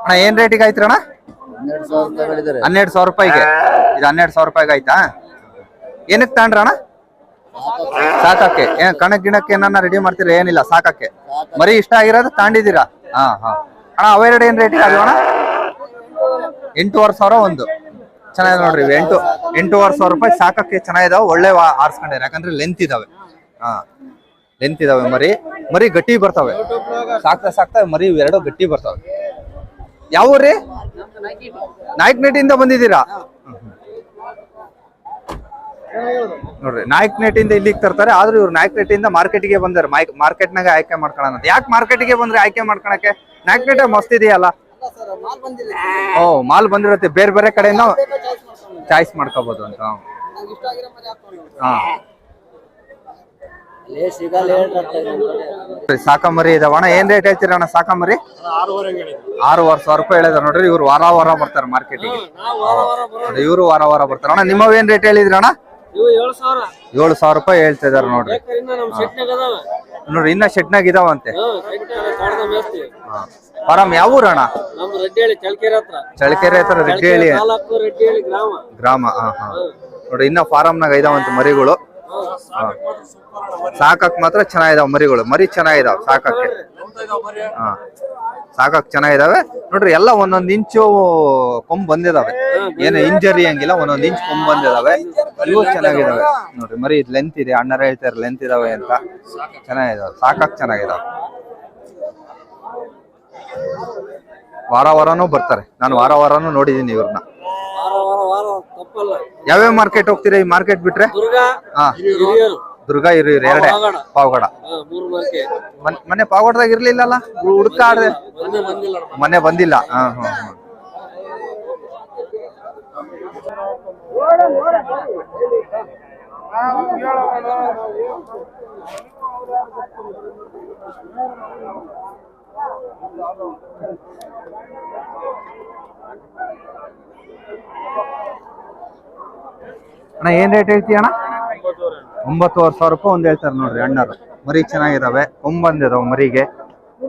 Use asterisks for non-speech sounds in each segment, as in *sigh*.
ಅಣ್ಣ ಏನ್ ರೇಟಿಗೆ ಆಯ್ತು ಅಣ್ಣ? ಹನ್ನೆರಡು ಸಾವಿರ ರೂಪಾಯಿಗೆ. ಇದು ಹನ್ನೆರಡು ಸಾವಿರ ರೂಪಾಯಿಗೆ ಆಯ್ತಾ? ಏನಕ್ಕೆ ತಗೊಂಡ್ರ ಅಣ್ಣ? ಸಾಕಕ್ಕೆ ಏನ್ ಕಣಕ್ ಗಿಣಕ್ಕೆ ಏನನ್ನ ರೆಡಿ ಮಾಡ್ತೀರಾ? ಏನಿಲ್ಲ ಸಾಕಕ್ಕೆ ಮರಿ ಇಷ್ಟ ಆಗಿರೋದು ತಾಂಡಿದ್ದೀರಾ ಹಾ ಹಾ. ಅಣ್ಣ ಅವೆರಡು ಏನ್ ರೇಟಿಗೆ ಅದು ಅಣ್ಣ? ಎಂಟೂವರೆ ಸಾವಿರ ಒಂದು. ಚೆನ್ನಾಗಿದೆ ನೋಡ್ರಿ ಇವು. ಎಂಟು ಎಂಟೂವರೆ ಸಾವಿರ ರೂಪಾಯಿ ಸಾಕಕ್ಕೆ ಚೆನ್ನಾಗಿದಾವೆ. ಒಳ್ಳೆ ಆರಿಸ್ಕೊಂಡಿದ್ದಾರೆ. ಯಾಕಂದ್ರೆ ಲೆಂತ್ ಇದಾವೆ. ಹಾ. ಲೆಂತ್ ಇದಾವೆ ಮರಿ? ಮರಿ ಗಟ್ಟಿ ಬರ್ತವೆ. ಸಾಕ್ತಾ ಸಾಕ್ತಾ ಮರಿ ಇವೆರಡು ಗಟ್ಟಿ ಬರ್ತಾವೆ. ಯಾವ ಊರಿ ನಾಯಕನಹಟ್ಟಿಯಿಂದ ಬಂದಿದ್ದೀರಾ? ನೋಡ್ರಿ ನಾಯಕನಹಟ್ಟಿಯಿಂದ ಇಲ್ಲಿಗೆ ತರ್ತಾರೆ ಆದ್ರೂ ಇವ್ರು ನಾಯಕನಹಟ್ಟಿಯಿಂದ ಮಾರ್ಕೆಟ್ಗೆ ಬಂದಾರೆ. ಮಾರ್ಕೆಟ್ನಾಗ ಆಯ್ಕೆ ಮಾಡ್ಕೊಳ್ಳೋಣ ಯಾಕೆ ಮಾರ್ಕೆಟ್ಗೆ ಬಂದ್ರೆ ಆಯ್ಕೆ ಮಾಡ್ಕೊಳಕ್ಕೆ? ನಾಯಕನಹಟ್ಟಿ ಮಸ್ತ್ ಇದೆಯಲ್ಲ? ಓ ಮಾಲ್ ಬಂದಿರುತ್ತೆ. ಬೇರೆ ಬೇರೆ ಕಡೆಯಿಂದ ಚಾಯ್ಸ್ ಮಾಡ್ಕೋಬಹುದು ಅಂತ. ಹಾ. ಸಾಕಂಬರಿ ಇದಾವಣ್ಣ ಏನ್ ರೇಟ್ ಹೇಳ್ತೀರ ಅಣ್ಣ ಸಾಕಂಬರಿ? ಆರೂವರೆ ಸಾವಿರ ರೂಪಾಯಿ ಹೇಳಿದಾರೆ. ನೋಡ್ರಿ ಇವ್ರು ವಾರ ವಾರ ಬರ್ತಾರೆ ಮಾರ್ಕೆಟಿಗೆ ಇವರು ವಾರ ವಾರ ಬರ್ತಾರ. ಅಣ್ಣ ನಿಮ್ಮವ್ ಏನ್ ರೇಟ್ ಹೇಳಿದ್ರಿ ಅಣ್ಣ? ಏಳು ಸಾವಿರ. ರೂಪಾಯಿ ಹೇಳ್ತಾ ಇದಾರೆ ನೋಡ್ರಿ. ನೋಡ್ರಿ ಇನ್ನ ಶೆಟ್ನಾಗ ಇದಾವಂತೆ. ಪರಮ್ ಫಾರಂ ಯಾವ ಊರು ಅಣ್ಣ? ಚಳ್ಕೆರೆ ಹತ್ರ. ಚಳ್ಳಕೆರೆ ಹತ್ರ ರೆಡ್ಡಿ ಗ್ರಾಮ. ಗ್ರಾಮ ಹಾ ಹಾ. ನೋಡ್ರಿ ಇನ್ನ ಫಾರಂನಾಗ ಇದಾವಂತೆ ಮರಿಗಳು. ಸಾಕಕ್ ಮಾತ್ರ ಚೆನ್ನಾಗಿದಾವ ಮರಿಗಳು. ಮರಿ ಚೆನ್ನಾಗಿದಾವ ಸಾಕಕ್ಕೆ. ಹಾ. ಸಾಕಕ್ ಚೆನ್ನಾಗಿದಾವೆ. ನೋಡ್ರಿ, ಎಲ್ಲ ಒಂದೊಂದ್ ಇಂಚು ಕೊಂಬ್ ಬಂದಿದಾವೆ. ಏನು ಇಂಜರಿ ಹಂಗಿಲ್ಲ, ಒಂದೊಂದ್ ಇಂಚ್ ಕೊಂಬ್ ಬಂದಿದಾವೆ. ಇವು ಚೆನ್ನಾಗಿದಾವೆ. ನೋಡ್ರಿ, ಮರಿ ಇದು ಲೆಂತ್ ಇದೆ, ಅಣ್ಣರ ಹೇಳ್ತಾರೆ ಲೆಂತ್ ಇದಾವೆ ಅಂತ. ಚೆನ್ನಾಗಿದಾವೆ, ಸಾಕಕ್ ಚೆನ್ನಾಗಿದಾವೆ. ವಾರ ವಾರನೂ ಬರ್ತಾರೆ. ನಾನು ವಾರ ವಾರನೂ ನೋಡಿದೀನಿ ಇವ್ರನ್ನ. ಯಾವ್ಯಾವ ಮಾರ್ಕೆಟ್ ಹೋಗ್ತೀರಾ ಈ ಮಾರ್ಕೆಟ್ ಬಿಟ್ರೆ? ದುರ್ಗ ಹಾ. ದುರ್ಗಾ ಹಿರಿಯೂರು ಎರಡೇ. ಪಾವಗಡ. ಮನೆ ಮನ್- ಪಾವಗಡದಾಗ ಇರ್ಲಿಲ್ಲಲ್ಲ? ಹುಡುಕಾಡ್ದೆ ಬಂದೇ ಬಂದಿಲ್ಲ ಮೊನ್ನೆ ಬಂದಿಲ್ಲ. ಹಾ ಹಾ ಹಾ. ಅಣ್ಣ, ಏನ್ ರೇಟ್ ಹೇಳ್ತೀಯ ಅಣ್ಣ? ಒಂಬತ್ತುವರೆ ಸಾವಿರ ರೂಪಾಯಿ ಒಂದ್ ಹೇಳ್ತಾರೆ ನೋಡ್ರಿ ಅಣ್ಣರು ಮರಿ ಚೆನ್ನಾಗಿದಾವೆ ಕೊಂಬಂದಿದಾವೆ ಮರಿಗೆ.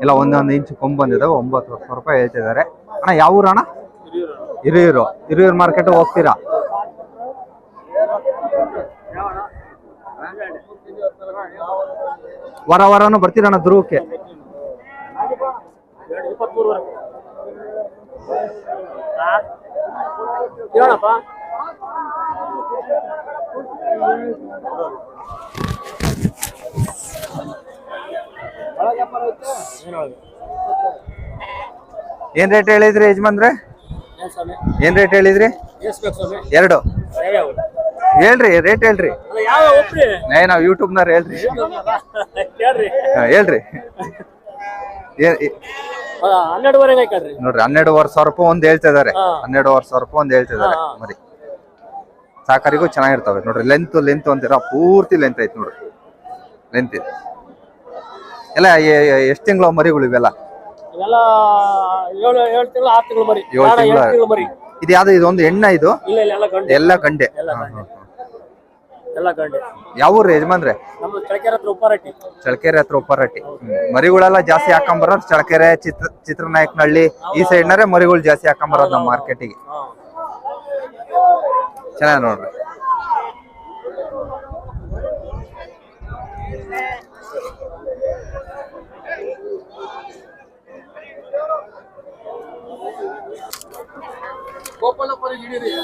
ಇಲ್ಲ, ಒಂದೊಂದು ಇಂಚು ಕೊಂಬಂದಿದಾವೆ ಒಂಬತ್ತುವರೆ ಸಾವಿರ ರೂಪಾಯಿ ಹೇಳ್ತಿದ್ದಾರೆ. ಅಣ್ಣ, ಯಾವ ಊರು ಅಣ್ಣ? ಹಿರಿಯೂರು. ಹಿರಿಯೂರು ಮಾರ್ಕೆಟ್ ಹೋಗ್ತೀರಾ? ವಾರ ವಾರನು ಬರ್ತೀರಣ್ಣ ದುರ್ಗಕ್ಕೆ ಹೇಳಪ್ಪ ಏನ್ ರೇಟ್ ಹೇಳಿದ್ರಿ ಯಜಮಾನ್ರೆ? ಏನ್ ರೇಟ್ ಹೇಳಿದ್ರಿ? ಎರಡು. ಹೇಳ್ರಿ ರೇಟ್ ಹೇಳ್ರಿ. ಏ ನಾವ್ ಯೂಟ್ಯೂಬ್ನಾರ ಹೇಳ್ರಿ. ಹೇಳ್ರಿ. *laughs* ನೋಡ್ರಿ ಹನ್ನೆರಡುವರೆ ಸಾವಿರ ರೂಪಾಯಿ ಒಂದ್ ಹೇಳ್ತಾ ಇದಾರೆ. ಹನ್ನೆರಡುವರೆ ಸಾವಿರ ರೂಪಾಯಿ ಒಂದ್ ಹೇಳ್ತಿದ್ದಾರೆ. ಇದಾರೆ. ಮರಿ. ಸಾಕರಿಗೂ ಚೆನ್ನಾಗಿರ್ತಾವೆ ನೋಡ್ರಿ ಲೆಂತ್ ಲೆಂತ್ ಅಂತೀರ? ಪೂರ್ತಿ ಲೆಂತ್ ಐತಿ ನೋಡ್ರಿ. ಲೆಂತ್ ಇದೆ. ಎಲ್ಲ ಎಷ್ಟು ತಿಂಗಳ ಮರಿಗಳು ಇವೆಲ್ಲ? ಏಳು ತಿಂಗಳು ಮರಿ. ಇದು ಯಾವ್ದು ಇದೊಂದು ಎಣ್ಣ ಇದು? ಎಲ್ಲ ಗಂಡು. ಎಲ್ಲ ಗಂಡೆ. ಯಾವ ಊರು ಯಜಮಾನ್ರೆ? ಚಳಕೆರೆ ಹತ್ರ ಉಪ್ಪಾರಟ್ಟಿ. ಚಳಕೆರೆ ಹತ್ರ ಜಾಸ್ತಿ ಮರಿಗಳೆಲ್ಲ ಜಾಸ್ತಿ ಹಾಕೊಂಬರೋದು ಚಳಕೆರೆ ಚಿತ್ರ ಚಿತ್ರನಾಯಕನಹಳ್ಳಿ ಈ ಸೈಡ್ನಾರೆ ಮರಿಗಳು ಜಾಸ್ತಿ ಹಾಕೊಂಬರೋದು ನಮ್ಮ ಮಾರ್ಕೆಟಿಗೆ. ಚೆನ್ನಾಗಿ ನೋಡ್ರಿ.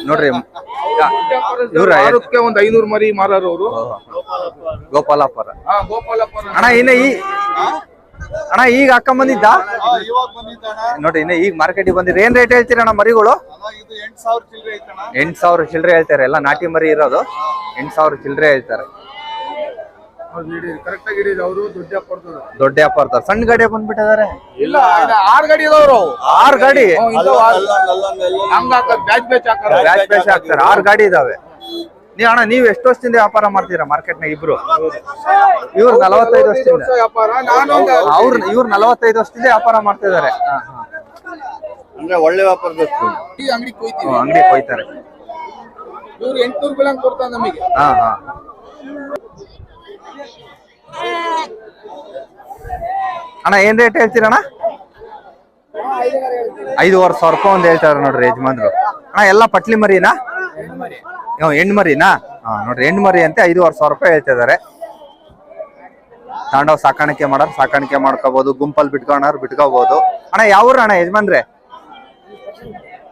ನೋಡ್ರಿ ವಾರಕ್ಕೆ ಒಂದ್ ಐನೂರು ಮರಿ ಮಾರಾರು ಅವರು. ಗೋಪಾಲಪ್ಪರ. ಅಣ್ಣ ಇನ್ನ ಈ ಅಣ್ಣ ಈಗ ಹಾಕೊಂಡ್ ಬಂದಿದ್ದ? ನೋಡ್ರಿ ಇನ್ನ ಈಗ ಮಾರ್ಕೆಟಿಗೆ ಬಂದಿರ ಏನ್ ರೇಟ್ ಹೇಳ್ತೀರ ಅಣ್ಣ ಮರಿಗಳು? ಇದು ಎಂಟ್ ಸಾವಿರ ಚಿಲ್ರೆ ಐತಣ್ಣ. ಎಂಟ್ ಸಾವಿರ ಚಿಲ್ಲರೆ ಹೇಳ್ತಾರೆ. ಎಲ್ಲ ನಾಟಿ ಮರಿ ಇರೋದು. ಎಂಟ್ ಸಾವಿರ ಚಿಲ್ಲರೆ ಹೇಳ್ತಾರೆ ಕರೆಕ್ಟ್ ಆಗಿ ಹಿಡೀರಿ ಅವರು ದುಡ್ಡು ವ್ಯಾಪಾರ ಸಣ್ಣ ಗಾಡಿ ಬಂದ್ಬಿಟ್ಟಿದ್ದಾರೆ? ಇಲ್ಲ ಆರ್ ಗಾಡಿ ಇದಾವ್ರು. ಆರ್ ಗಾಡಿ? ಬ್ಯಾಚ್ ಬ್ಯಾಚ್ ಹಾಕ್ತಾರೆ. ಆರ್ ಗಾಡಿ ಇದಾವೆ. ನೀ ಅಣ್ಣ ನೀವ್ ಎಷ್ಟು ವರ್ಷದಿಂದ ವ್ಯಾಪಾರ ಮಾಡ್ತೀರಾ ಮಾರ್ಕೆಟ್ನ ಇಬ್ರು? ಇವ್ರು ನಲವತ್ತೈದು ವರ್ಷದಿಂದ. ವರ್ಷ ವ್ಯಾಪಾರ. ನಾನು ಒಂದು ಅವ್ರು ಇವ್ರು ನಲವತ್ತೈದು ವರ್ಷದಿಂದ ವ್ಯಾಪಾರ ಮಾಡ್ತಾ ಇದಾರೆ ಅಂದ್ರೆ ಒಳ್ಳೆ ವ್ಯಾಪಾರ ಅಂಗಡಿ ಕೊಯ್ತಾರೆ. ಇವ್ರು ಎಂಟ್ನೂರು ಕೊಡ್ತಾನೆ ನಮಗೆ. ಹಾ ಹಾ. ಅಣ್ಣ, ಏನ್ ರೇಟ್ ಹೇಳ್ತೀರಣ್ಣ? ಐದುವರೆ ಸಾವಿರ ರೂಪಾಯಿ ಒಂದು ಹೇಳ್ತಾರ ನೋಡ್ರಿ ಯಜಮಾನ್ರು. ಅಣ್ಣ, ಎಲ್ಲ ಪಟ್ಲಿ ಮರಿನಾ? ಹೆಣ್ಣು ಮರಿನಾ? ಹಾ, ನೋಡ್ರಿ, ಹೆಣ್ಣು ಮರಿ ಅಂತ ಐದುವರೆ ಸಾವಿರ ರೂಪಾಯಿ ಹೇಳ್ತಾ ಇದಾರೆ. ತಾಂಡವ್ ಸಾಕಾಣಿಕೆ ಮಾಡೋರು ಸಾಕಾಣಿಕೆ ಮಾಡ್ಕೋಬಹುದು ಗುಂಪಲ್ಲಿ ಬಿಟ್ಕೊಳೋರು ಬಿಟ್ಕೋಬಹುದು ಅಣ್ಣ ಯಾವ್ರ ಅಣ್ಣ ಯಜಮಾನ್ರೆ?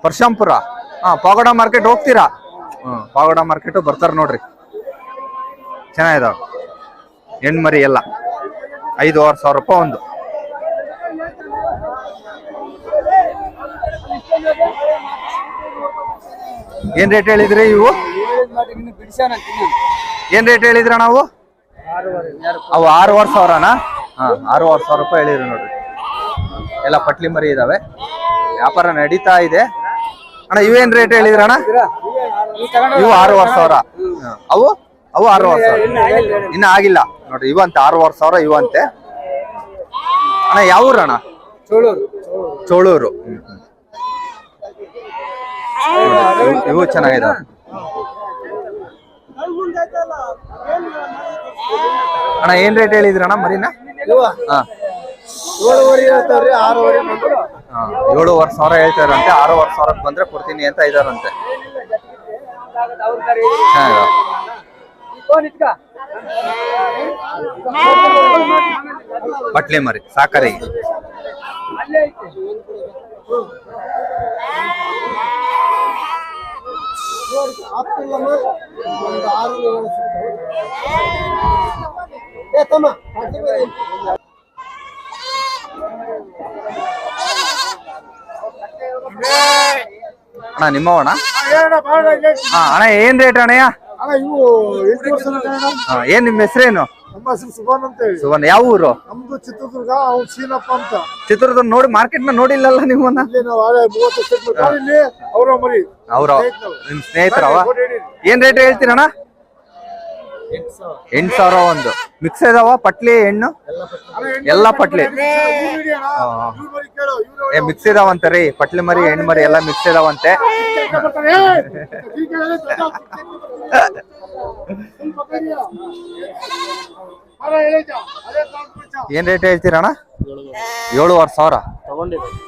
ಪರ್ಶಂಪುರ ಹಾ, ಪಾಗೋಡ ಮಾರ್ಕೆಟ್ ಹೋಗ್ತೀರಾ? ಹ್ಮ್, ಪಾಗೋಡ ಮಾರ್ಕೆಟ್ ಬರ್ತಾರ ನೋಡ್ರಿ. ಚೆನ್ನಾಗಿದಾವ. ಹೆಣ್ಣು ಮರಿ ಎಲ್ಲ ಐದುವರೆ ಸಾವಿರ ರೂಪಾಯಿ ಒಂದು. ಏನ್ ರೇಟ್ ಹೇಳಿದ್ರಿ ಇವು? ಏನ್ ರೇಟ್ ಹೇಳಿದ್ರ ನಾವು ಅವು? ಆರೂವರೆ ಸಾವಿರನಾ? ಹಾ, ಆರೂವರೆ ಸಾವಿರ ರೂಪಾಯಿ ಹೇಳಿದ್ರು ನೋಡ್ರಿ. ಎಲ್ಲ ಪಟ್ಲಿ ಮರಿ ಇದಾವೆ. ವ್ಯಾಪಾರ ನಡೀತಾ ಇದೆ. ಅಣ್ಣ ಇವೇನ್ ರೇಟ್ ಹೇಳಿದ್ರಣ್ಣ ಇವು ಆರೂವರೆ ಸಾವಿರ. ಅವು? ಅವು ಆರೂವರೆ ಸಾವಿರ. ಇನ್ನ ಆಗಿಲ್ಲ. ನೋಡ್ರಿ ಇವಂತೆ ಆರೂವರೆ ಸಾವಿರ ಇವಂತೆ. ಅಣ್ಣ ಯಾವ ಊರು ಅಣ್ಣ? ಚೋಳೂರು. ಚೋಳೂರು. ಇವು- ಚೆನ್ನಾಗಿದೆ ಅಣ್ಣ ಏನ್ ರೇಟ್ ಹೇಳಿದ್ರಣ್ಣ ಮರಿನ? ಹಾ. ಏಳುವರೆ ಸಾವಿರ ಹೇಳ್ತಾರಂತೆ ಆರೂವರೆ ಸಾವಿರಕ್ಕೆ ಬಂದ್ರೆ ಕೊಡ್ತೀನಿ ಅಂತ ಇದಾರಂತೆ. ಬಟ್ಲಿ ಮರಿ ಸಾಕರಿ ಅಣ್ಣ ನಿಮ್ಮವಣ್ಣ ಹಾ ಅಣ್ಣ ಏನ್ ರೇಟ್ ಅಣ್ಣಯ್ಯ ಇವು ಎಂಟು ವರ್ಷ ಹಾ, ಏನ್ ನಿಮ್ಮ ಹೆಸರೇನು? ನಮ್ಮ ಹೆಸರು ಸುಭಾನ್ ಅಂತ ಹೇಳಿ. ಸುವರ್ಣ ಯಾವ ಊರು? ನಮ್ದು ಚಿತ್ರದುರ್ಗ ಅವ್ನು ಸೀನಪ್ಪ ಅಂತ. ಚಿತ್ರದುರ್ಗ ನೋಡಿ ಮಾರ್ಕೆಟ್ನ ನೋಡಿಲ್ಲಲ್ಲ ನಿಮ್ಮನ್ನ? ಇಲ್ಲಿ ನಾವು ಆಳೆ ಮೂವತ್ತು ವರ್ಷ ಇಲ್ಲಿ ಅವರ ಮರಿ. ಅವ್ರ ನಿಮ್ ಸ್ನೇಹಿತರವ? ಏನ್ ರೇಟ್ ಹೇಳ್ತೀರಣ್ಣ? ಎಂಟ್ ಸಾವಿರ ಒಂದು. ಮಿಕ್ಸ್ ಇದಾವ ಪಟ್ಲಿ ಹೆಣ್ಣು ಎಲ್ಲ ಪಟ್ಲಿ. ಏ ಮಿಕ್ಸ್ ಇದಾವಂತೆ ರೀ ಪಟ್ಲಿ ಮರಿ ಹೆಣ್ಣು ಮರಿ ಎಲ್ಲ ಮಿಕ್ಸ್ ಇದಾವಂತೆ. ಏನ್ ರೇಟ್ ಹೇಳ್ತೀರಣ ಏಳುವರೆ ಸಾವಿರ?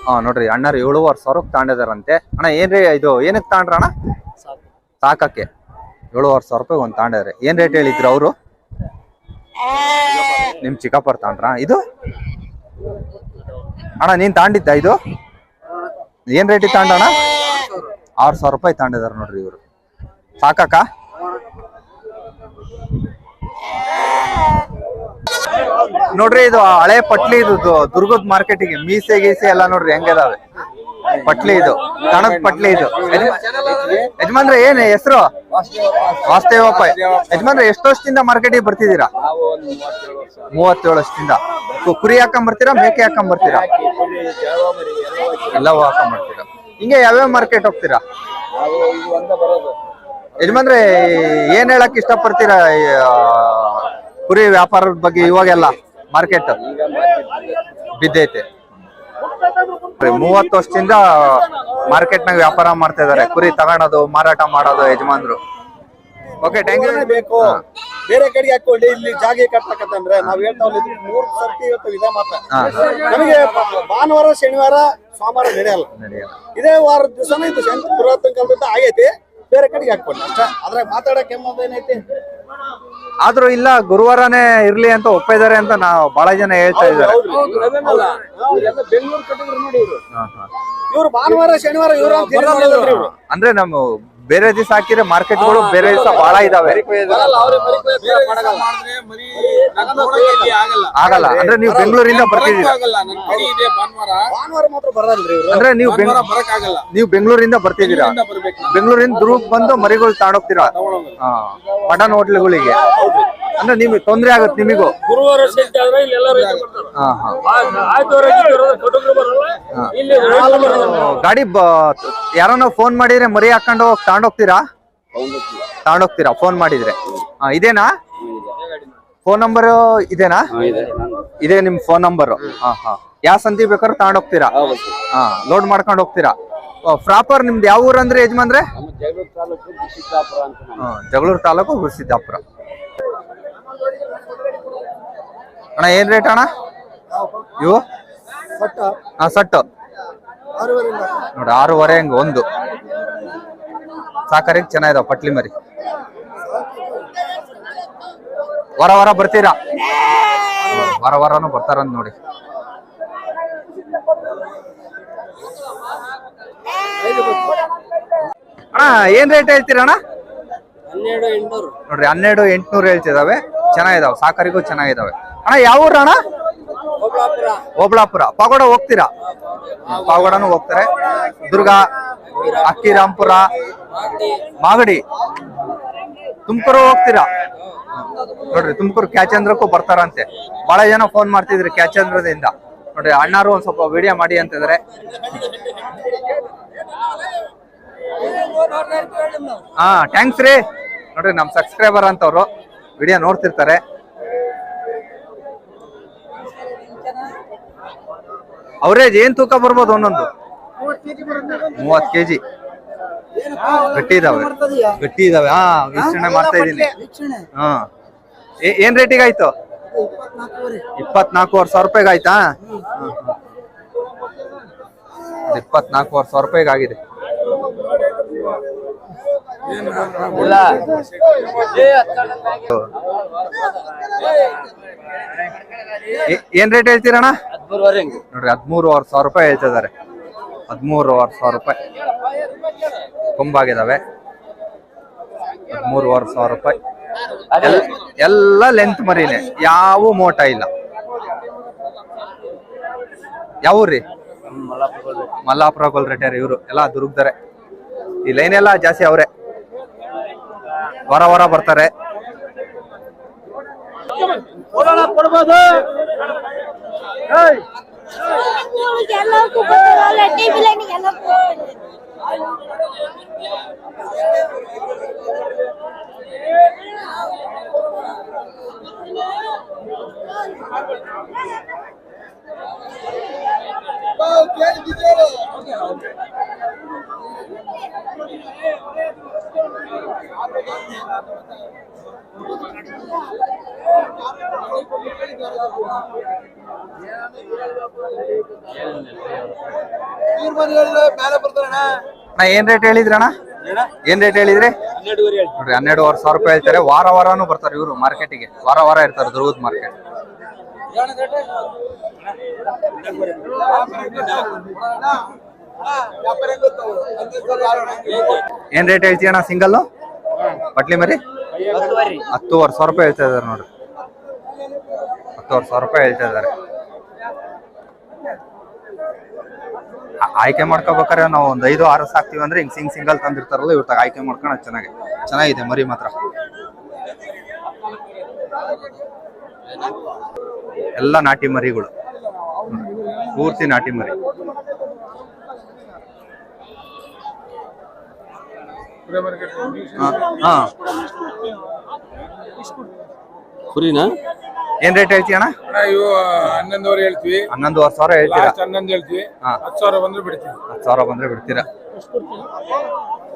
ಹಾ ನೋಡ್ರಿ ಅಣ್ಣರು ಏಳುವರೆ ಸಾವಿರಕ್ಕೆ ತಾಂಡಿದಾರಂತೆ ಅಣ್ಣ ಏನ್ರಿ ಇದು ಏನಕ್ಕೆ ತಾಂಡ್ರ ಅಣ್ಣ ಸಾಕಕ್ಕೆ. ಏಳುವರೆ ಸಾವಿರ ರೂಪಾಯಿ ಒಂದು ತಾಂಡಿದಾರೆ ಏನ್ ರೇಟ್ ಹೇಳಿದ್ರು ಅವರು? ನಿಮ್ ಚಿಕ್ಕಪ್ಪರ್ ತಾಂಡ್ರ? ಇದು? ಅಣ್ಣ, ನೀನ್ ತಾಂಡಿದ್ದ ಇದು? ಏನ್ ರೇಟ್ ತಾಂಡಣ್ಣ ಆರು ಸಾವಿರ ರೂಪಾಯಿ ತಾಂಡಿದಾರೆ ನೋಡ್ರಿ ಇವರು. ಸಾಕಕ್ಕ? ನೋಡ್ರಿ ಇದು ಹಳೆ ಪಟ್ಲಿ ಇದು ದುರ್ಗದ ಮಾರ್ಕೆಟಿಗೆ ಮೀಸೆ ಗೀಸೆ ಎಲ್ಲ ನೋಡ್ರಿ ಹೆಂಗಿದಾವೆ ಪಟ್ಲಿ ಇದು ಕಣದ ಪಟ್ಲಿ ಇದು. ಯಜಮಾನ್ರ ಏನ್ ಹೆಸರು? ವಾಸ್ತೇವಪ್ಪ ಯಜಮಾನ್ರೆ, ಎಷ್ಟು ವರ್ಷದಿಂದ ಮಾರ್ಕೆಟಿಗೆ ಬರ್ತಿದ್ದೀರಾ? ಮೂವತ್ತೇಳು ವರ್ಷದಿಂದ. ಕುರಿ ಹಾಕೊಂಡ್ ಬರ್ತೀರಾ ಮೇಕೆ ಹಾಕೊಂಡ್ ಬರ್ತೀರಾ ಎಲ್ಲವೂ ಹಾಕೊಂಡ್ ಬರ್ತೀರಾ ಹಿಂಗೆ ಯಾವ್ಯಾವ ಮಾರ್ಕೆಟ್ ಹೋಗ್ತೀರಾ? ಯಜಮಾನ್ರೆ, ಏನ್ ಹೇಳಕ್ ಇಷ್ಟಪಡ್ತೀರಾ ಪಡ್ತೀರಾ ಕುರಿ ವ್ಯಾಪಾರದ ಬಗ್ಗೆ ಇವಾಗೆಲ್ಲ ಮಾರ್ಕೆಟ್ ಬಿದ್ದೈತೆ. ಮೂವತ್ತು ವರ್ಷದಿಂದ ಮಾರ್ಕೆಟ್ ನಾಗ ವ್ಯಾಪಾರ ಮಾಡ್ತಾ ಇದಾರೆ. ಕುರಿ ತಗೊಳೋದು ಮಾರಾಟ ಮಾಡೋದು ಯಜಮಾನ್ರು. ಓಕೆ ಥ್ಯಾಂಕ್ ಯು ಬೇಕು. ಬೇರೆ ಕಡೆಗೆ ಹಾಕೊಳ್ಳಿ ಇಲ್ಲಿ ಜಾಗ ಕಟ್ಬೇಕಂತಂದ್ರೆ ನಾವ್ ಹೇಳ್ತಾ ಮೂರ್ ಸರ್ತಿ ಇವತ್ತು ಇದೇ ಮಾತ್ರ. ನಮಗೆ ಭಾನುವಾರ ಶನಿವಾರ ಸೋಮವಾರ ನಡೆಯಲ್ಲ. ಇದೇ ವಾರ ದಿವಸ ಇದು ಶಂಕ ಪುರಾತನ ಕಾಲದಿಂದ ಆಗೈತಿ. ಬೇರೆ ಕಡೆಗೆ ಹಾಕೊಳ್ಳಿ ಅಷ್ಟ. ಅದ್ರಾಗ ಮಾತಾಡಕ್ಕೆ ಏನೈತಿ? ಆದ್ರೂ ಇಲ್ಲ ಗುರುವಾರನೇ ಇರ್ಲಿ ಅಂತ ಒಪ್ಪಿದ್ದಾರೆ ಅಂತ ನಾವು ಬಹಳ ಜನ ಹೇಳ್ತಾ ಇದ್ದಾರೆ. ಬೆಂಗಳೂರು ಕಟ್ಟಿದ್ರು ನೋಡಿ ಇವ್ರು. ಹಾ, ಹಾ. ಇವ್ರು ಭಾನುವಾರ ಶನಿವಾರ ಇವ್ರು ಅಂತ ಏನ್ ಮಾಡಿದ್ರು ಇವ್ರು? ಅಂದ್ರೆ ನಮ್ಮ ಬೇರೆ ದಿವಸ ಹಾಕಿದ್ರೆ ಮಾರ್ಕೆಟ್ಗಳು ಬೇರೆ ದಿವಸ ಬಹಳ ಇದಾವೆ. ಆಗಲ್ಲ. ಆಗಲ್ಲ. ಅಂದ್ರೆ ನೀವು ಬೆಂಗಳೂರಿಂದ ಬರ್ತಿದ್ದೀರಾ? ಅಂದ್ರೆ ನೀವು ನೀವು ಬೆಂಗಳೂರಿಂದ ಬರ್ತಿದ್ದೀರಾ. ಬೆಂಗಳೂರಿಂದ ದುರ್ಗ್ ಬಂದು ಮರಿಗಳು. ಹಾ. ಮಟನ್ ಹೋಟ್ಲ್ಗಳಿಗೆ. ಅಂದ್ರೆ ನಿಮಗೆ ತೊಂದ್ರೆ ಆಗುತ್ತೆ ನಿಮಗೂ. ಗಾಡಿ ಬ ಯಾರನ್ನ ಫೋನ್ ಮಾಡಿದ್ರೆ ಮರಿ ಹಾಕೊಂಡು ಹೋಗಿ ತಗೊಂಡೋಗ್ತೀರಾ? ತಗೊಂಡೋಗ್ತೀರಾ? ಫೋನ್ ಮಾಡಿದ್ರೆ. ಹಾ ಇದೇನಾ? ಫೋನ್ ನಂಬರ್ ಇದೇನಾ? ಇದೇ. ನಿಮ್ ಫೋನ್ ನಂಬರ್ ಹಾ ಹಾ. ಯಾವ ಸಂತಿ ಬೇಕಾದ್ರೂ ತಗೊಂಡೋಗ್ತೀರಾ? ಹಾ ಲೋಡ್ ಮಾಡ್ಕೊಂಡು ಹೋಗ್ತೀರಾ ಪ್ರಾಪರ್ ನಿಮ್ದು ಯಾವ ಊರ್ ಅಂದ್ರೆ ಯಜಮಾನ್ರೆ? ಹಾ, ಜಗಳೂರು ತಾಲೂಕು ಗುರುಸಿದ್ದಾಪುರ. ಅಣ್ಣ ಏನ್ ರೇಟ್ ಅಣ್ಣ? ಇವು? ಹಾ ಸಟ್ಟು ನೋಡಿ ಆರೂವರೆ ಹಂಗ ಒಂದು. ಸಾಕರಿಗೆ ಚೆನ್ನಾಗಿದಾವ ಪಟ್ಲಿ ಮರಿ. ವಾರ ವಾರ ಬರ್ತೀರಾ? ವಾರ ವಾರನು ಬರ್ತಾರಂತ ನೋಡಿ. ಅಣ್ಣ ಏನ್ ರೇಟ್ ಹೇಳ್ತೀರಣ್ಣ ನೋಡ್ರಿ ಹನ್ನೆರಡು ಎಂಟ್ನೂರು ಹೇಳ್ತಿದಾವೆ. ಚೆನ್ನಾಗಿದಾವೆ ಸಾಕರಿಗೂ ಚೆನ್ನಾಗಿದಾವೆ. ಅಣ್ಣ ಯಾವ ಊರ ಅಣ್ಣ ಓಬಳಾಪುರ ಪಾಗೋಡ ಹೋಗ್ತೀರಾ? ಪಾಗೋಡನು ಹೋಗ್ತಾರೆ. ದುರ್ಗ ಅಕ್ಕಿರಾಂಪುರ ಮಾಗಡಿ. ತುಮಕೂರು ಹೋಗ್ತೀರಾ? ನೋಡ್ರಿ, ತುಮಕೂರು ಕ್ಯಾಚಂದ್ರಕ್ಕೂ ಬರ್ತಾರಂತೆ. ಬಹಳ ಜನ ಫೋನ್ ಮಾಡ್ತಿದ್ರಿ ಕ್ಯಾಚಂದ್ರದಿಂದ. ನೋಡ್ರಿ, ಅಣ್ಣಾರು ಒಂದ್ ಸ್ವಲ್ಪ ವಿಡಿಯೋ ಮಾಡಿ ಅಂತಿದ್ರೆ ಹಾ ಥ್ಯಾಂಕ್ಸ್ ರೀ. ನೋಡ್ರಿ, ನಮ್ ಸಬ್ಸ್ಕ್ರೈಬರ್ ಅಂತವ್ರು ವಿಡಿಯೋ ನೋಡ್ತಿರ್ತಾರೆ. ಅವರೇಜ್ ಏನ್ ತೂಕ ಬರ್ಬೋದು ಒಂದೊಂದು? ಮೂವತ್ ಕೆಜಿ ಗಟ್ಟಿ ಇದಾವೆ. ಗಟ್ಟಿ ಇದಾವೆ. ಹಾ ವೀಕ್ಷಣೆ ಮಾಡ್ತಾ ಇದೀನಿ ಹಾ. ಏನ್ ರೇಟಿಗೆ ಆಯ್ತು? ಇಪ್ಪತ್ನಾಲ್ಕೂವರೆ. ಸಾವಿರ ರೂಪಾಯಿಗೆ ಆಯ್ತಾ? ಇಪ್ಪತ್ನಾಲ್ಕೂವರೆ ಸಾವಿರ ರೂಪಾಯಿಗೆ ಆಗಿದೆ. ಏನ್ ರೇಟ್ ಹೇಳ್ತೀರಣ್ಣ? ಹದಿಮೂರುವರೆ ನೋಡ್ರಿ ಹದಿಮೂರುವರೆ ಸಾವಿರ ರೂಪಾಯಿ ಹೇಳ್ತಿದ್ದಾರೆ. ಹದಿಮೂರುವರೆ ಸಾವಿರ ರೂಪಾಯಿ. ಕೊಂಬಾಗಿದಾವೆ ಹದಿಮೂರುವರೆ ಸಾವಿರ ರೂಪಾಯಿ. ಎಲ್- ಎಲ್ಲ ಲೆಂತ್ ಮರೀನೆ. ಯಾವ ಮೋಟ ಇಲ್ಲ. ಯಾವ್ರಿ ಮಲ್ಲಾಪುರ ರೇಟರ್ ಇವರು. ಎಲ್ಲ ದುರ್ಗದರೆ. ಈ ಲೈನ್ ಎಲ್ಲ ಜಾಸ್ತಿ ಅವರೇ. ವರ ಹೊರ ಬರ್ತಾರೆ. ಕೊಡ್ಬೋದು. ಎಲ್ಲರಿಗೂ ಗೊತ್ತಿರಲ್ಲ ಟಿವಿ ಲೈನಿಗೆ ಎಲ್ಲರಿಗೂ ನಾ ಏನ್ ರೇಟ್ ಹೇಳಿದ್ರಣ್ಣ ಏನ್ ರೇಟ್ ಹೇಳಿದ್ರಿ? ನೋಡ್ರಿ ಹನ್ನೆರಡುವರೆ ಸಾವಿರ ರೂಪಾಯಿ ಹೇಳ್ತಾರೆ. ವಾರ ವಾರನೂ ಬರ್ತಾರೆ ಇವರು ಮಾರ್ಕೆಟಿಗೆ ವಾರ ವಾರ ಇರ್ತಾರೆ ದುರ್ಗದ ಮಾರ್ಕೆಟ್ ಏನ್ ರೇಟ್ ಹೇಳ್ತೀಯಣ್ಣ ಸಿಂಗಲ್ ಬಟ್ಲಿ ಮರಿ? ಹತ್ತುವರೆ ಸಾವಿರ ರೂಪಾಯಿ ಹೇಳ್ತಾ ಇದಾರೆ ನೋಡ್ರಿ. ಹತ್ತುವರೆ ಸಾವಿರ ರೂಪಾಯಿ ಹೇಳ್ತಾ ಇದಾರೆ ಆಯ್ಕೆ ಮಾಡ್ಕೋಬೇಕಾರೆ ನಾವು ಒಂದ್ ಐದು, ಆರು ಸಾಕ್ತಿವಿ ಅಂದ್ರೆ ಹಿಂಗ್ ಸಿಂಗ್ ಸಿಂಗಲ್ ತಂದಿರ್ತಾರಲ್ಲ, ಇವ್ರ ಆಯ್ಕೆ ಮಾಡ್ಕೊಳಕ್ ಚೆನ್ನಾಗಿ ಚೆನ್ನಾಗಿದೆ ಮರಿ ಮಾತ್ರ. ಎಲ್ಲ ನಾಟಿ ಮರಿಗಳು. ಪೂರ್ತಿ ನಾಟಿ ಮರಿ. ಕುರಿನಾ? ಏನ್ ರೇಟ್ ಹೇಳ್ತೀಯ ಅಣ್ಣ? ಇವು ಹನ್ನೊಂದುವರೆ ಹೇಳ್ತೀವಿ. ಹನ್ನೊಂದುವರೆ ಸಾವಿರ ಹೇಳ್ತೀರಾ? ಹನ್ನೊಂದು ಹೇಳ್ತೀವಿ. ಹಾ. ಹತ್ತು ಸಾವಿರ ಬಂದ್ರೆ ಬಿಡ್ತೀವಿ. ಹತ್ತು ಸಾವಿರ ಬಂದ್ರೆ ಬಿಡ್ತೀರಾ?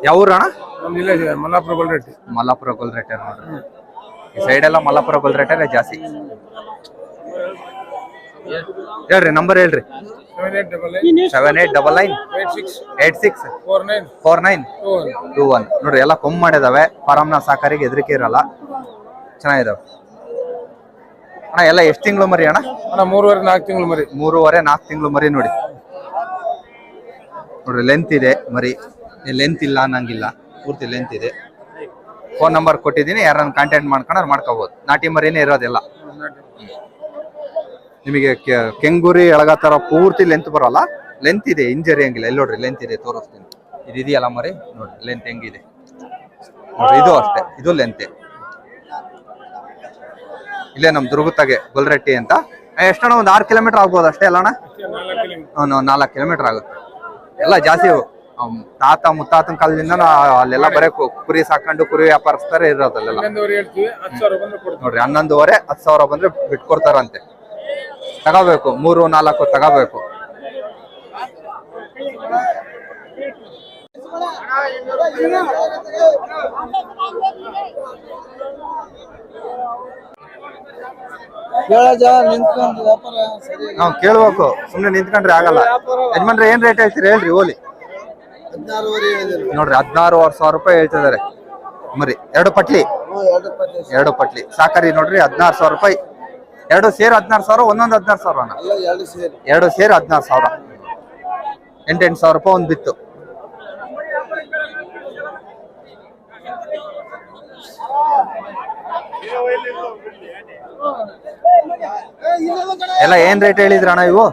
ಯಾವ ಊರಣ್ಣ ಅಣ್ಣ ಗೋಲ್ ರೇಟ್ ಮಲ್ಲಾಪುರ ಗೋಲ್ ರೇಟ್ ನೋಡ್ರಿ ಈ ಸೈಡ್ ಎಲ್ಲ ಮಲ್ಲಾಪುರ ಗೊಲ್ ರೇಟರ್ ಜಾಸ್ತಿ. ಹೇಳ್ರಿ ನಂಬರ್ ಹೇಳ್ರಿ. Seven eight double nine eight six four nine two one two one ನೋಡ್ರಿ ಎಲ್ಲ ಕೊಮ್ ಮಾಡಿದಾವೆ. ಫಾರಮ್ನ ಸಾಕಾರಿಗೆ ಹೆದರಿಕೆ ಇರಲ್ಲ. ಚೆನ್ನಾಗಿದಾವೆ. ಅಣ್ಣ ಎಲ್ಲ ಎಷ್ಟು ತಿಂಗಳು ಮರಿ ಅಣ್ಣ? ಅಣ್ಣ ಮೂರುವರೆ ನಾಲ್ಕು ತಿಂಗಳು ಮರಿ. ಮೂರುವರೆ ನಾಲ್ಕು ತಿಂಗಳು ಮರಿ ನೋಡಿ. ನೋಡ್ರಿ ಲೆಂತ್ ಇದೆ ಮರಿ. ಲೆಂತ್ ಇಲ್ಲ ಅನ್ನಂಗಿಲ್ಲ. ಪೂರ್ತಿ ಲೆಂತ್ ಇದೆ. ಫೋನ್ ನಂಬರ್ ಕೊಟ್ಟಿದ್ದೀನಿ ಯಾರನ್ನ ಕಾಂಟ್ಯಾಕ್ಟ್ ಮಾಡ್ಕೊಂಡ್ರೆ ಮಾಡ್ಕೋಬೋದು. ನಾಟಿ ಮರಿನೇ ಇರೋದಿಲ್ಲ. ನಿಮಗೆ ಕೆಂಗೂರಿ ಎಳಗ ತರ ಪೂರ್ತಿ ಲೆಂತ್ ಬರೋಲ್ಲ. ಲೆಂತ್ ಇದೆ ಇಂಜರಿ ಹಂಗಿಲ್ಲ. ಇಲ್ಲಿ ನೋಡ್ರಿ ಲೆಂತ್ ಇದೆ ತೋರಿಸ್ತೀನಿ. ಇದು ಇದೆಯಲ್ಲ ಮರಿ? ನೋಡ್ರಿ ಲೆಂತ್ ಹೆಂಗಿದೆ. ನೋಡ್ರಿ ಇದು ಅಷ್ಟೇ ಇದು ಲೆಂತೆ ಇಲ್ಲೇ ನಮ್ಮ ದುರ್ಗುತ್ತಗೆ ಗೊಲ್ರೆಟ್ಟಿ ಅಂತ. ಎಷ್ಟಣ್ಣ ಒಂದು ಆರು ಕಿಲೋಮೀಟರ್ ಆಗ್ಬೋದು ಅಷ್ಟೇ ಅಲ್ಲಣ್ಣ ನಾಲ್ಕು ಕಿಲೋಮೀಟರ್ ನಾಲ್ಕು ಕಿಲೋಮೀಟರ್ ಆಗುತ್ತೆ. ಎಲ್ಲ ಜಾಸ್ತಿ ತಾತ ಮುತ್ತಾತನ ಕಾಲದಿಂದ ಅಲ್ಲೆಲ್ಲ ಬರೀ ಕುರಿ ಸಾಕೊಂಡು ಕುರಿ ವ್ಯಾಪಾರಸ್ತಾರೆ ಇರೋದಲ್ಲೆಲ್ಲ. ಅಲ್ಲೆಲ್ಲ ನೋಡ್ರಿ ಹನ್ನೊಂದುವರೆ ಹತ್ತು ಸಾವಿರ ಬಂದ್ರೆ ಬಿಟ್ಕೊಡ್ತಾರಂತೆ. ತಗೋಬೇಕು ಮೂರು ನಾಲ್ಕು ತಗೋಬೇಕು. ನಾವು ಕೇಳ್ಬೇಕು. ಸುಮ್ನೆ ನಿಂತ್ಕೊಂಡ್ರೆ ಆಗಲ್ಲ. ಯಜಮಾನ್ರೆ ಏನ್ ರೇಟ್ ಹೇಳ್ತೀರಿ? ಹೇಳ್ರಿ ಓಲಿ. ನೋಡ್ರಿ ಹದಿನಾರುವರೆ ಸಾವಿರ ರೂಪಾಯಿ ಹೇಳ್ತಿದ್ದಾರೆ. ಮರಿ ಎರಡು ಪಟ್ಲಿ. ಎರಡು ಪಟ್ಲಿ ಸಾಕರಿ ನೋಡ್ರಿ ಹದಿನಾರು ಸಾವಿರ ರೂಪಾಯಿ. ಎರಡು ಸೇರ್ ಹದಿನಾರು ಸಾವಿರ ಒಂದೊಂದು ಹದಿನಾರು ಸಾವಿರ ಎರಡು ಸೇರ್. ಹದಿನಾರು ಸಾವಿರ. ಎಂಟೆಂಟು ಸಾವಿರ ರೂಪಾಯಿ ಒಂದು ಬಿತ್ತು. ಎಲ್ಲ ಏನ್ ರೇಟ್ ಹೇಳಿದ್ರಣ್ಣ ಇವು?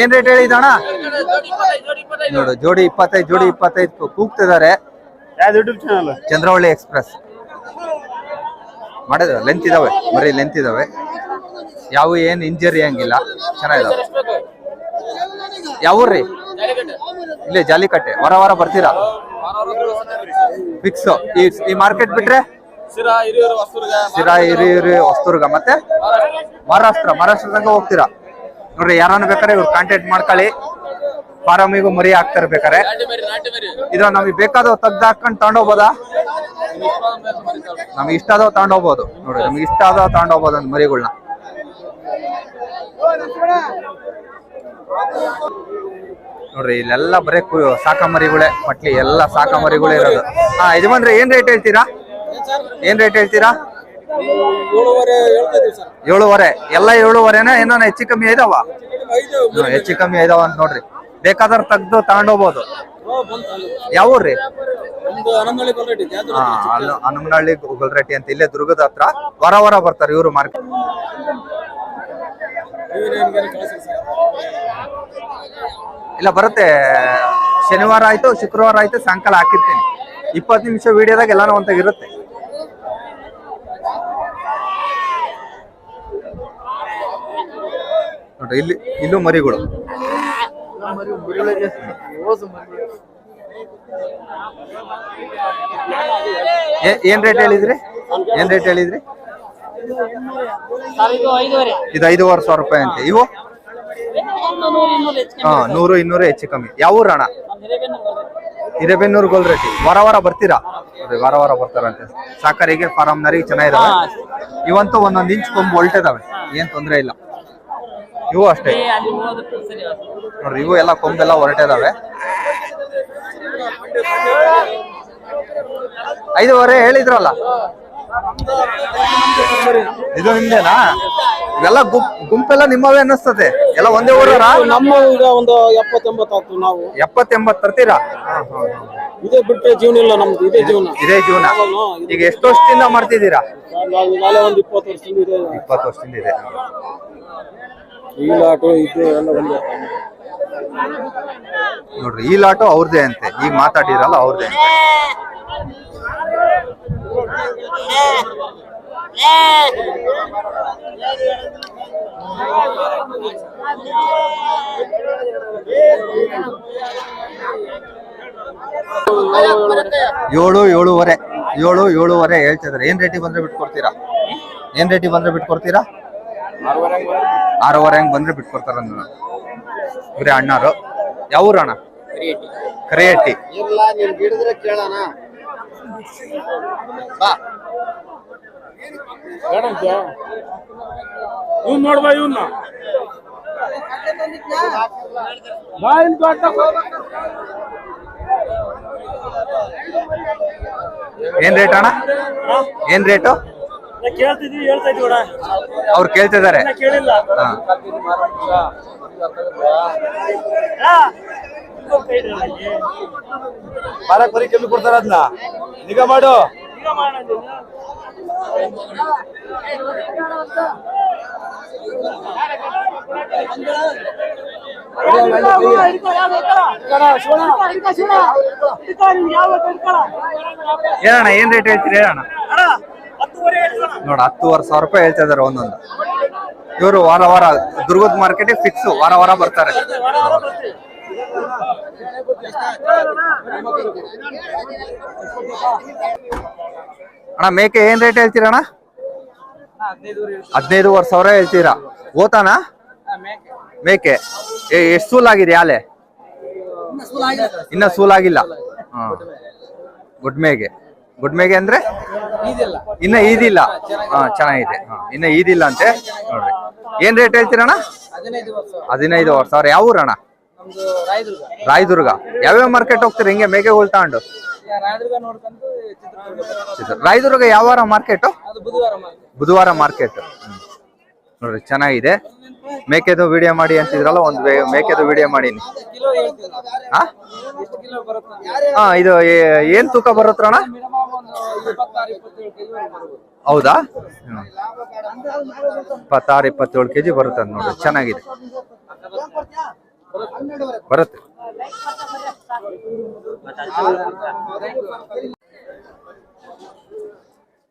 ಏನ್ ರೇಟ್ ಹೇಳಿದ ಅಣ್ಣ ನೋಡು ಜೋಡಿ ಇಪ್ಪತ್ತೈದು ಜೋಡಿ ಇಪ್ಪತ್ತೈದು ಕೂಗ್ತಿದ್ದಾರೆ. ಯಾವ್ದು ಯೂಟ್ಯೂಬ್ ಚಾನಲ್ ಚಂದ್ರವಳ್ಳಿ ಎಕ್ಸ್ಪ್ರೆಸ್ ಮಾಡಿದ್ರ ಲೆಂತ್ ಇದಾವೆ ಬರೀ ಲೆಂತ್ ಇದಾವೆ. ಯಾವ ಏನ್ ಇಂಜರಿ ಹಂಗಿಲ್ಲ. ಚೆನ್ನಾಗಿದಾವೆ. ಯಾವ್ರಿ ಇಲ್ಲೇ ಜಾಲಿಕಟ್ಟೆ. ವಾರ ವಾರ ಬರ್ತೀರಾ? ಫಿಕ್ಸ್ ಈ ಮಾರ್ಕೆಟ್ ಬಿಟ್ರೆ? ಸಿರಾ ಹಿರಿಯೂರು ಹೊಸ್ತುರ್ಗ ಮತ್ತೆ? ಮಹಾರಾಷ್ಟ್ರ. ಮಹಾರಾಷ್ಟ್ರ ತನಕ ಹೋಗ್ತೀರಾ? ನೋಡ್ರಿ, ಯಾರನ್ನ ಬೇಕಾದ್ರೆ ಇವ್ರು ಕಾಂಟ್ಯಾಕ್ಟ್ ಮಾಡ್ಕೊಳ್ಳಿ. ಫಾರಮಿಗೂ ಮರಿ ಹಾಕ್ತಾರೆ ಬೇಕಾರೆ ಇದು ನಮಗೆ ಬೇಕಾದ ತೆಗ್ದು ಹಾಕೊಂಡು ತಗೊಂಡೋಗ್ಬೋದಾ ನಮ್ಗೆ ಇಷ್ಟ ಆದವ್ ತಗೊಂಡೋಗ್ಬೋದು ನೋಡ್ರಿ, ನಮ್ಗೆ ಇಷ್ಟ ಆದವ್ ತಗೊಂಡೋಗ್ಬೋದು ಒಂದು ಮರಿಗಳನ್ನ ನೋಡ್ರಿ, ಇಲ್ಲೆಲ್ಲ ಬರೇ ಸಾಕ ಮರಿಗಳೇ ಮಟ್ಲಿ ಎಲ್ಲ ಸಾಕ ಮರಿಗಳೇ ಇರೋದು. ಹಾ ಬಂದ್ರೆ ಏನ್ ರೇಟ್ ಹೇಳ್ತೀರಾ? ಏನ್ ರೇಟ್ ಹೇಳ್ತೀರಾ? ಏಳುವರೆ ಎಲ್ಲ ಏಳುವರೆನ? ಏನೋ ಹೆಚ್ಚು ಕಮ್ಮಿ ಇದಾವ ಹ್ಮ್, ಹೆಚ್ಚು ಕಮ್ಮಿ ಇದಾವ ಅಂತ ನೋಡ್ರಿ. ಬೇಕಾದ್ರೆ ತೆಗ್ದು ತಗೊಂಡೋಗ್ಬೋದು. ಯಾವೂರ್ರಿ ಹನುಮನಹಳ್ಳಿ ಗೊಲ್ರಟ್ಟಿ ಅಂತ ಇಲ್ಲೇ ದುರ್ಗದ ಹತ್ರ ವರ ವರ ಬರ್ತಾರೆ ಇವರು ಮಾರ್ಕೆಟ್ ಇಲ್ಲ ಬರುತ್ತೆ. ಶನಿವಾರ ಆಯ್ತು ಶುಕ್ರವಾರ ಆಯ್ತು ಸಾಯಂಕಾಲ ಹಾಕಿರ್ತೀನಿ. ಇಪ್ಪತ್ತು ನಿಮಿಷ ವಿಡಿಯೋದಾಗ ಎಲ್ಲಾನು ಒಂತಾಗ ನೋಡ್ರಿ ಇಲ್ಲಿ ಇಲ್ಲೂ ಮರಿಗಳು. ಏನ್ ರೇಟ್ ಹೇಳಿದ್ರಿ? ಏನ್ ರೇಟ್ ಹೇಳಿದ್ರಿ? ಇದು ಐದುವರೆ ಸಾವಿರ ರೂಪಾಯಿ ಅಂತೆ. ಇವು? ಹಾ ನೂರು ಇನ್ನೂರು ಹೆಚ್ಚು ಕಮ್ಮಿ. ಯಾವ ಊರಣ ಅಣ್ಣ? ಗೋಲ್ ರೇಟಿ. ಹಿರೇಬೆನ್ನೂರು ವಾರ ವಾರ ಬರ್ತೀರಾ? ವಾರ ವಾರ ಬರ್ತಾರಂತೆ. ಸಾಕರಿಗೆ ಫಾರಂನರಿಗೆ ಚೆನ್ನಾಗಿದಾವೆ. ಇವಂತೂ ಒಂದೊಂದ್ ಇಂಚ್ ಕೊಂಬು ಹೊಲ್ಟಿದಾವೆ ಏನ್ ತೊಂದ್ರೆ ಇಲ್ಲ. ಇವು ಅಷ್ಟೇ. ನೋಡ್ರಿ ಇವು ಎಲ್ಲ ಕೊಂಬೆಲ್ಲ ಹೊರಟಿದಾವೆ. ಐದುವರೆ ಹೇಳಿದ್ರಲ್ಲ. ಇದು ನಿಮ್ದೇನಾ? ಇವೆಲ್ಲ ಗುಂಪ್ ಗುಂಪೆಲ್ಲ ನಿಮ್ಮವೇ ಅನ್ನಿಸ್ತದೆ. ಎಲ್ಲ ಒಂದೇ ಊರ ನಮ್ಮ ಈಗ ಒಂದು ಎಪ್ಪತ್ತೆಂಬತ್ತು ಆಯ್ತು ನಾವು. ಎಪ್ಪತ್ತೆಂಬತ್ ತರ್ತೀರಾ? ಇದೇ ಬಿಟ್ಟರೆ ಜೀವನ ಇಲ್ಲ ನಮ್ದು ಇದೇ ಜೀವನ. ಇದೇ ಜೀವನ. ಈಗ ಎಷ್ಟು ವರ್ಷದಿಂದ ಮಾಡ್ತಿದ್ದೀರಾ? ನಾವು ಈಗಾಗಲೇ ಒಂದು ಇಪ್ಪತ್ತು ವರ್ಷದಿಂದ ಇದೆ. ಇಪ್ಪತ್ತು ವರ್ಷದಿಂದ ಇದೆ. ನೋಡ್ರಿ, ಈ ಲಾಟು ಅವ್ರದೇ ಅಂತೆ. ಈಗ ಮಾತಾಡಿರಲ್ಲ ಅವ್ರದೇ ಅಂತೆ. ಏಳು, ಏಳುವರೆ. ಏಳು, ಏಳುವರೆ ಹೇಳ್ತಿದಾರೆ ಏನ್ ರೇಟಿಗೆ ಬಂದ್ರೆ ಬಿಟ್ಕೊಡ್ತೀರಾ? ಏನ್ ರೇಟಿಗೆ ಬಂದ್ರೆ ಬಿಟ್ಕೊಡ್ತೀರಾ? ಆರೂವರೆ ಹಂಗ್ ಬಂದ್ರೆ ಬಿಟ್ಕೊಡ್ತಾರ ಇವ್ರೆ ಅಣ್ಣಾರು. ಯಾವ ಊರು ಅಣ್ಣ ನೀನ್ ನೋಡ್ಬಾ ಇವನ್ನ ಇಲ್ಲಿ ದೊಡ್ಡ ಏನ್ ರೇಟ್ ಅಣ್ಣ? ಏನ್ ರೇಟು? ಕೇಳ್ತಿದ್ವಿ ಹೇಳ್ತಾ ಇದ್ವಿ ಕೂಡ ಅವ್ರು ಕೇಳ್ತಿದ್ದಾರೆ ಕೇಳಿಲ್ಲ ಹಾ. ಬಾರಕ್ ಬರೀ ಕಮ್ಮಿ ಕೊಡ್ತಾರ ಅದನ್ನ ನಿಗಾ ಮಾಡು ಏನಣ್ಣ ಏನ್ ರೇಟ್ ಹೇಳ್ತೀರಿ ಹೇಳಣ್ಣ ನೋಡ ಹತ್ತುವರೆ ಸಾವಿರ ರೂಪಾಯಿ ಹೇಳ್ತಾ ಇದಾರೆ ಒಂದೊಂದು. ಇವರು ವಾರ ವಾರ ದುರ್ಗದ ಮಾರ್ಕೆಟ್ ಫಿಕ್ಸ್ ವಾರ ವಾರ ಬರ್ತಾರೆ. ಅಣ್ಣ ಮೇಕೆ ಏನ್ ರೇಟ್ ಹೇಳ್ತೀರಣ್ಣ ಹದಿನೈದುವರೆ ಸಾವಿರ ಹೇಳ್ತೀರಾ? ಓತಾನ? ಮೇಕೆ. ಎಷ್ಟು ಆಗಿದೆ ಆಲೆ ಇನ್ನ ಸೂಲಾಗಿಲ್ಲ ಹಾ. ಗುಡ್ ಮೇಗೆ ಗುಡ್ ಮೇಗೆ ಅಂದ್ರೆ ಇನ್ನ ಈದಿಲ್ಲ. ಹಾ ಚೆನ್ನಾಗಿದೆ. ಇನ್ನ ಈದಿಲ್ಲ ಅಂತೆ. ನೋಡ್ರಿ. ಏನ್ ರೇಟ್ ಹೇಳ್ತೀರಣ್ಣ? ಹದಿನೈದು ಸಾವಿರ ಯಾವ ಊರಣ್ಣ? ರಾಯದುರ್ಗ. ಯಾವ್ಯಾವ ಮಾರ್ಕೆಟ್ ಹೋಗ್ತೀರಿ? ಹಿಂಗೆ ಮೇಕೆಗಳು ತಗೊಂಡು. ಚಿತ್ರ- ರಾಯದುರ್ಗ ಯಾವಾರ ಮಾರ್ಕೆಟ್ ಬುಧವಾರ ಮಾರ್ಕೆಟ್ ನೋಡ್ರಿ ಚೆನ್ನಾಗಿದೆ. ಮೇಕೆದು ವಿಡಿಯೋ ಮಾಡಿ ಅಂತಿದ್ರಲ್ಲ ಒಂದು ಮೇಕೆದು ವಿಡಿಯೋ ಮಾಡೀನಿ. ಹಾ? ಹಾ ಇದು ಏನ್ ತೂಕ ಬರುತ್ತಣ್ಣ ಹೌದಾ. ಇಪ್ಪತ್ತಾರು, ಇಪ್ಪತ್ತೇಳು ಕೆಜಿ ಬರುತ್ತೆ ನೋಡ್ರಿ. ಚೆನ್ನಾಗಿದೆ. ಬರುತ್ತೆ.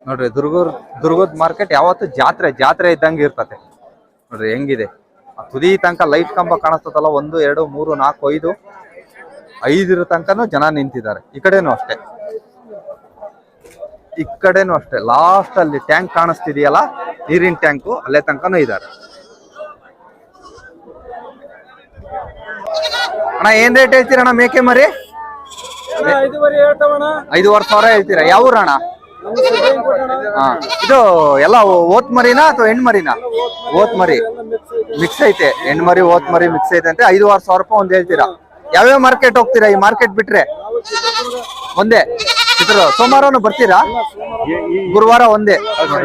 ನೋಡ್ರಿ, ದುರ್ಗೂರ್ ದುರ್ಗದ ಮಾರ್ಕೆಟ್ ಯಾವತ್ತು ಜಾತ್ರೆ ಜಾತ್ರೆ ಇದ್ದಂಗೆ ಇರ್ತತೆ. ನೋಡ್ರಿ, ಹೆಂಗಿದೆ? ತುದಿ ತನಕ ಲೈಟ್ ಕಂಬ ಕಾಣಿಸ್ತದಲ್ಲ, ಒಂದು, ಎರಡು, ಮೂರು, ನಾಲ್ಕು, ಐದು, ಐದರ ತನಕನೂ ಜನ ನಿಂತಿದ್ದಾರೆ. ಈ ಕಡೆನೂ ಅಷ್ಟೇ. ಈ ಕಡೆನೂ ಅಷ್ಟೇ. ಲಾಸ್ಟ್ ಅಲ್ಲಿ ಟ್ಯಾಂಕ್ ಕಾಣಿಸ್ತಿದೆಯಲ್ಲ? ನೀರಿನ ಟ್ಯಾಂಕು ಅಲ್ಲೇ ತನಕನೂ ಇದ್ದಾರೆ ಅಣ್ಣ ಏನ್ ರೇಟ್ ಹೇಳ್ತೀರಣ್ಣ ಮೇಕೆ ಮರಿ? ಐದುವರೆ ಸಾವಿರ ಹೇಳ್ತೀರಾ? ಯಾವ ಊರಣ್ಣ? ಇದು ಎಲ್ಲ ಓತ್ ಮರಿನಾ ಅಥವಾ ಹೆಣ್ ಮರಿನಾ? ಓತ್ ಮರಿ. ಮಿಕ್ಸ್ ಐತೆ. ಹೆಣ್ ಮರಿ ಓತ್ ಮರಿ ಮಿಕ್ಸ್ ಐತೆ ಅಂತ ಐದುವರೆ ಸಾವಿರ ರೂಪಾಯಿ ಒಂದ್ ಹೇಳ್ತೀರಾ? ಯಾವ್ಯಾವ ಮಾರ್ಕೆಟ್ ಹೋಗ್ತೀರಾ ಈ ಮಾರ್ಕೆಟ್ ಬಿಟ್ರೆ? ಒಂದೇ? ಚಿತ್ರ ಸೋಮವಾರನು ಬರ್ತೀರಾ? ಗುರುವಾರ ಒಂದೇ.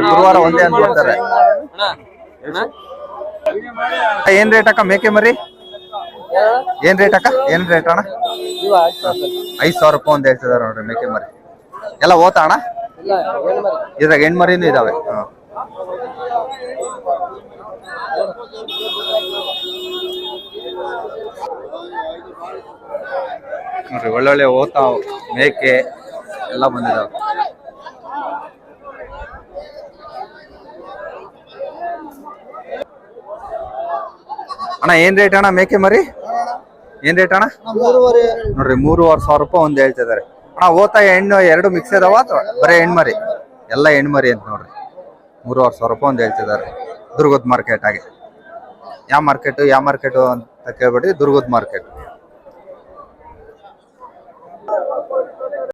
ಗುರುವಾರ ಒಂದೇ ಅಂತ ಹೇಳ್ತಾರೆ. ಏನ್ ರೇಟ್ ಅಕ್ಕ? ಮೇಕೆ ಮರಿ? ಏನ್ ರೇಟ್ ಅಕ್ಕ? ಏನ್ ರೇಟ್ ಅಣ್ಣ? ಐದ್ ಸಾವಿರ ರೂಪಾಯಿ ಒಂದ್ ಹೇಳ್ತಿದಾರೆ ನೋಡ್ರಿ ಮೇಕೆ ಮರಿ. ಎಲ್ಲ ಓತಾ ಅಣ್ಣ? ಇದ್ರಾಗ ಹೆಣ್ಮರಿನೂ ಇದಾವೆ. ಒಳ್ಳೊಳ್ಳೆ ಓತಾವ್ ಮೇಕೆ ಎಲ್ಲ ಬಂದಿದ್ದಾವೆ ಅಣ್ಣ, ಏನ್ ರೇಟ್ ಅಣ್ಣ ಮೇಕೆ ಮರಿ? ಏನ್ ರೇಟ್ ಅಣ್ಣ? ನೋಡ್ರಿ, ಮೂರುವರೆ ಸಾವಿರ ರೂಪಾಯಿ ಒಂದ್ ಹೇಳ್ತಿದಾರೆ ಅಣ್ಣ ಓತಾ ಹೆಣ್ಣು, ಎರಡು ಮಿಕ್ಸ್ ಇದಾವ ಅಥವಾ ಬರೀ ಹೆಣ್ಮರಿ ಎಲ್ಲ ಹೆಣ್ಮರಿ ಅಂತ ನೋಡ್ರಿ. ಮೂರುವರೆ ಸಾವಿರ ರೂಪಾಯಿ ಒಂದ್ ಹೇಳ್ತಿದಾರೆ ದುರ್ಗದ ಮಾರ್ಕೆಟ್ ಆಗಿ. ಯಾವ ಮಾರ್ಕೆಟ್ ಯಾವ ಮಾರ್ಕೆಟ್ ಅಂತ ಕೇಳ್ಬಿಟ್ಟು ದುರ್ಗದ ಮಾರ್ಕೆಟ್